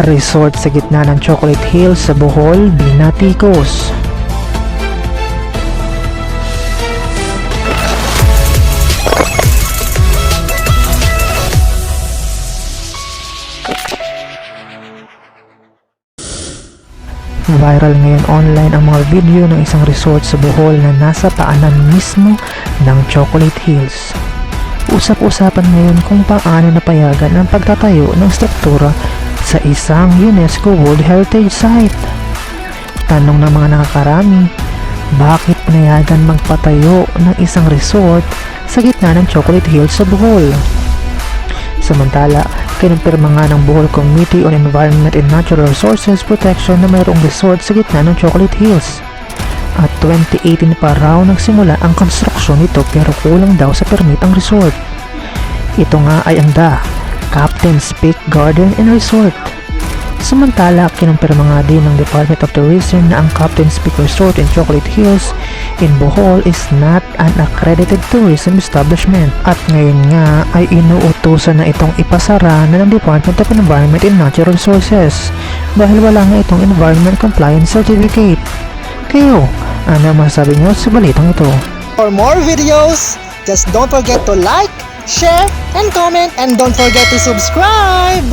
resort sa gitna ng Chocolate Hills sa Bohol, Binaticos. Viral ngayon online ang mga video ng isang resort sa Bohol na nasa paanan mismo ng Chocolate Hills. Usap-usapan ngayon kung paano napayagan ang pagtatayo ng struktura sa isang UNESCO World Heritage Site. Tanong ng mga nakakarami, bakit pinayagan magpatayo ng isang resort sa gitna ng Chocolate Hills sa Bohol? Samantala, kinumpirma nga ng Bohol Committee on Environment and Natural Resources Protection na mayroong resort sa gitna ng Chocolate Hills. At 2018 pa raw nagsimula ang konstruksyon nito pero kulang daw sa permit ang resort. Ito nga ay ang DA, Captain's Peak Garden and Resort. Samantala, kinumpirma nga din ng Department of Tourism na ang Captain's Peak Resort in Chocolate Hills in Bohol is not an accredited tourism establishment at ngayon nga ay inuutosan na itong ipasara na ng Department of Environment and Natural Resources dahil wala nga itong Environment Compliance Certificate. Kayo, ano ang masasabi nyo sa balitang ito? For more videos, just don't forget to like, share, and comment, and don't forget to subscribe!